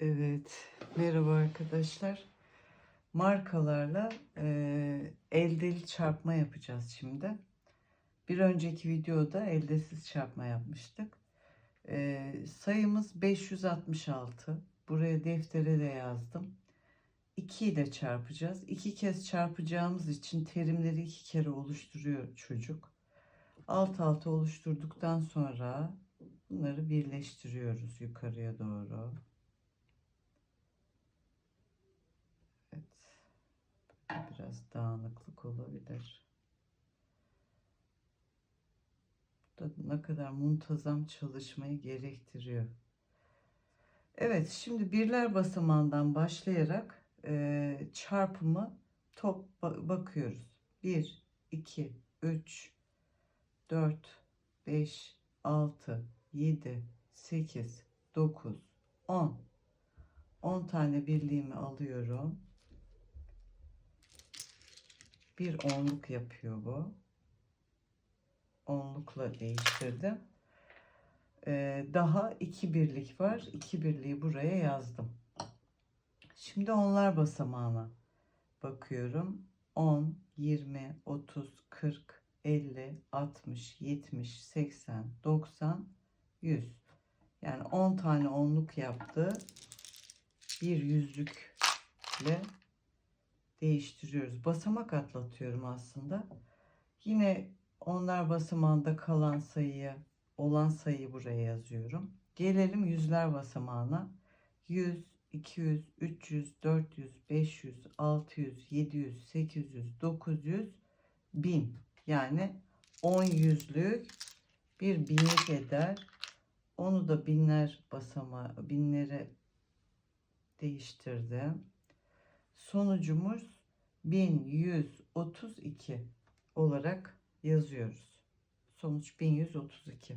Evet, merhaba arkadaşlar. Markalarla e, eldeli çarpma yapacağız şimdi. Bir önceki videoda eldesiz çarpma yapmıştık. E, sayımız 566. Buraya deftere de yazdım. 2 ile çarpacağız. İki kez çarpacağımız için terimleri iki kere oluşturuyor çocuk. Alt alta oluşturduktan sonra bunları birleştiriyoruz yukarıya doğru. Evet. Biraz dağınıklık olabilir. Bu da ne kadar muntazam çalışmayı gerektiriyor. Evet, şimdi birler basamağından başlayarak e, çarpımı top ba- bakıyoruz. 1, 2, 3, 4, 5, 6, 7, 8, 9, 10. 10 tane birliğimi alıyorum. Bir onluk yapıyor bu. Onlukla değiştirdim. Ee, daha iki birlik var. İki birliği buraya yazdım. Şimdi onlar basamağına bakıyorum. 10, 20, 30, 40, 50, 60, 70, 80, 90, 100. Yani 10 tane onluk yaptı. Bir yüzlükle değiştiriyoruz. Basamak atlatıyorum aslında. Yine onlar basamağında kalan sayıyı, olan sayıyı buraya yazıyorum. Gelelim yüzler basamağına. 100, 200, 300, 400, 500, 600, 700, 800, 900, 1000. Yani 10 yüzlük bir binlik eder. Onu da binler basamağı, binlere değiştirdim. Sonucumuz 1132 olarak yazıyoruz. Sonuç 1132.